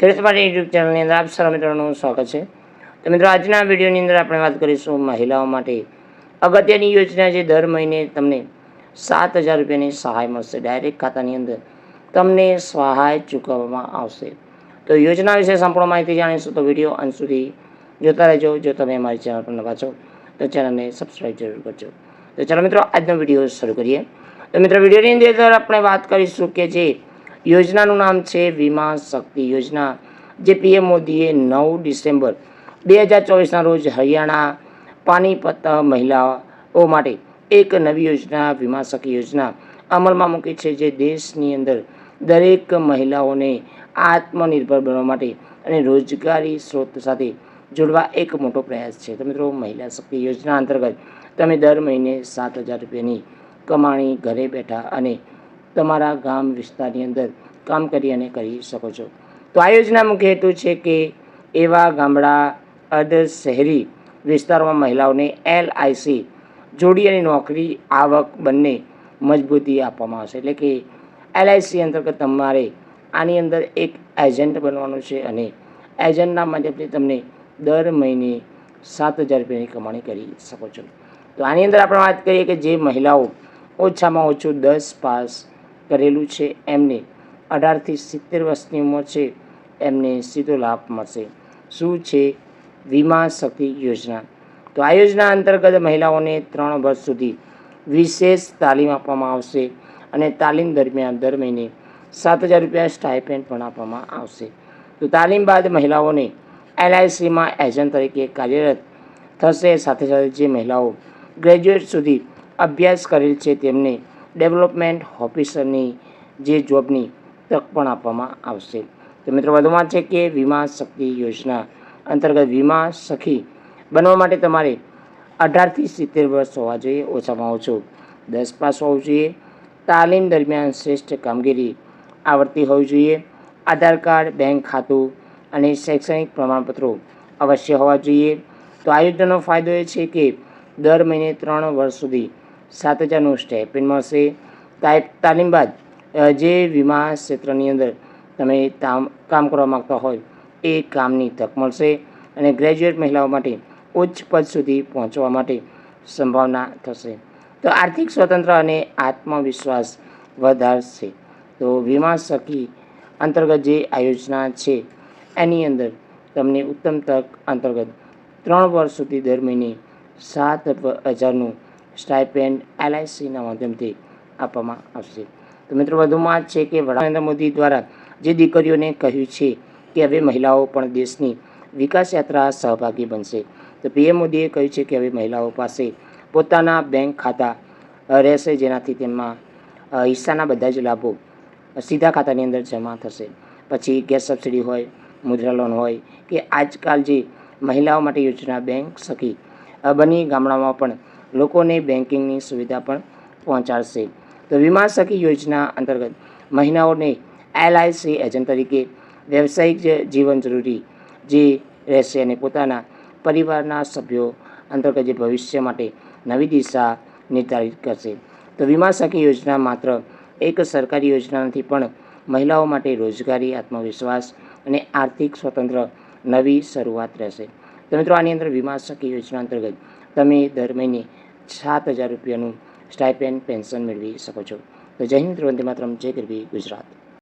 ખેડૂત માટે યુટ્યુબ ચેનલની અંદર આપ સર્વ મિત્રોનું સ્વાગત છે. તો મિત્રો, આજના વિડીયોની અંદર આપણે વાત કરીશું મહિલાઓ માટે અગત્યની યોજના જે દર મહિને તમને સાત હજાર રૂપિયાની સહાય મળશે. ડાયરેક્ટ ખાતાની અંદર તમને સહાય ચૂકવવામાં આવશે. તો યોજના વિશે સંપૂર્ણ માહિતી જાણીશું. તો વીડિયો અંત સુધી જોતા રહેજો. જો તમે અમારી ચેનલ પર નવા છો, તો ચેનલને સબસ્ક્રાઈબ જરૂર કરજો. તો ચાલો મિત્રો, આજનો વીડિયો શરૂ કરીએ. તો મિત્રો, વિડીયોની અંદર આપણે વાત કરીશું કે જે યોજનાનું નામ છે વીમા શક્તિ યોજના, જે પીએમ મોદીએ નવ ડિસેમ્બર બે હજાર ચોવીસના રોજ હરિયાણા પાનીપત મહિલાઓ માટે એક નવી યોજના વીમા સખી યોજના અમલમાં મૂકી છે, જે દેશની અંદર દરેક મહિલાઓને આત્મનિર્ભર બનવા માટે અને રોજગારી સ્ત્રોત સાથે જોડવા એક મોટો પ્રયાસ છે. તો મિત્રો, મહિલા શક્તિ યોજના અંતર્ગત તમે દર મહિને સાત હજાર રૂપિયાની કમાણી ઘરે બેઠા અને તમારા ગામ વિસ્તારની અંદર કામ કરી અને કરી શકો છો. તો આ યોજના મુખ્ય હેતુ છે કે એવા ગામડા અર્ધ શહેરી વિસ્તારોમાં મહિલાઓને એલઆઈસી જોડી અને નોકરી આવક બંને મજબૂતી આપવામાં આવશે. એટલે કે એલઆઈસી અંતર્ગત તમારે આની અંદર એક એજન્ટ બનવાનું છે અને એજન્ટના માધ્યમથી તમને દર મહિને સાત હજાર રૂપિયાની કમાણી કરી શકો છો. તો આની અંદર આપણે વાત કરીએ કે જે મહિલાઓ ઓછામાં ઓછું દસ પાસ કરેલું છે, એમને અઢારથી સિત્તેર વર્ષની ઉંમર છે, એમને સીધો લાભ મળશે. શું છે વીમા શક્તિ યોજના? તો આ યોજના અંતર્ગત મહિલાઓને ત્રણ વર્ષ સુધી વિશેષ તાલીમ આપવામાં આવશે અને તાલીમ દરમિયાન દર મહિને સાત હજાર રૂપિયા સ્ટાઇપેન્ડ પણ આપવામાં આવશે. તો તાલીમ બાદ મહિલાઓને એલઆઈસીમાં એજન્ટ તરીકે કાર્યરત થશે. સાથે સાથે જે મહિલાઓ ગ્રેજ્યુએટ સુધી અભ્યાસ કરેલ છે, તેમને ડેવલપમેન્ટ ઓફિસરની જે જોબની તક પણ આપવામાં આવશે. તો મિત્રો, વધુમાં છે કે વીમા શક્તિ યોજના અંતર્ગત વીમા સખી બનવા માટે તમારે અઢારથી સિત્તેર વર્ષ હોવા જોઈએ, ઓછામાં ઓછું દસ પાસ હોવું જોઈએ. તાલીમ દરમિયાન શ્રેષ્ઠ કામગીરી આવડતી હોવી જોઈએ. આધાર કાર્ડ, બેંક ખાતું અને શૈક્ષણિક પ્રમાણપત્રો અવશ્ય હોવા જોઈએ. તો આ યોજનાનો ફાયદો એ છે કે દર મહિને ત્રણ વર્ષ સુધી સાત હજારનું સ્ટેપેન મળશે. તાલીમ બાદ જે વીમા ક્ષેત્રની અંદર તામ કામ કરવા માગતા હોય, એ કામની તક મળશે અને ગ્રેજ્યુએટ મહિલાઓ માટે ઉચ્ચ પદ સુધી પહોંચવા માટે સંભાવના થશે. તો આર્થિક સ્વતંત્ર અને આત્મવિશ્વાસ વધારશે. તો વીમા સખી અંતર્ગત જે આ યોજના છે, એની અંદર તમને ઉત્તમ તક અંતર્ગત ત્રણ વર્ષ સુધી દર મહિને સાત હજારનું સ્ટાઇપેન્ડ એલઆઈસીના માધ્યમથી આપવામાં આવશે. તો મિત્રો, વધુમાં છે કે વડા નરેન્દ્ર મોદી દ્વારા જે દીકરીઓને કહ્યું છે કે હવે મહિલાઓ પણ દેશની વિકાસ યાત્રા સહભાગી બનશે. તો પીએમ મોદીએ કહ્યું છે કે હવે મહિલાઓ પાસે પોતાના બેંક ખાતા રહેશે, જેનાથી તેમાં હિસ્સાના બધા જ લાભો સીધા ખાતાની અંદર જમા થશે. પછી ગેસ સબસિડી હોય, મુદ્રા લોન હોય, કે આજકાલ જે મહિલાઓ માટે યોજના બેંક સખી બની ગામડામાં પણ લોકોને બેન્કિંગની સુવિધા પણ પહોંચાડશે. તો વીમા સખી યોજના અંતર્ગત મહિલાઓને એલઆઈસી એજન્ટ તરીકે વ્યવસાયિક જીવન જરૂરી જે રહેશે અને પોતાના પરિવારના સભ્યો અંતર્ગત જે ભવિષ્ય માટે નવી દિશા નિર્ધારિત કરશે. તો વીમા સખી યોજના માત્ર એક સરકારી યોજના નથી, પણ મહિલાઓ માટે રોજગારી, આત્મવિશ્વાસ અને આર્થિક સ્વતંત્ર નવી શરૂઆત રહેશે. તો મિત્રો, આની અંદર વીમા સખી યોજના અંતર્ગત તમે દર મહિને સાત હજાર રૂપિયાનું સ્ટાઇપેન્ડ પેન્શન મેળવી શકો છો. તો જય હિન્દ વંદે માતરમ, જય ગરબી ગુજરાત.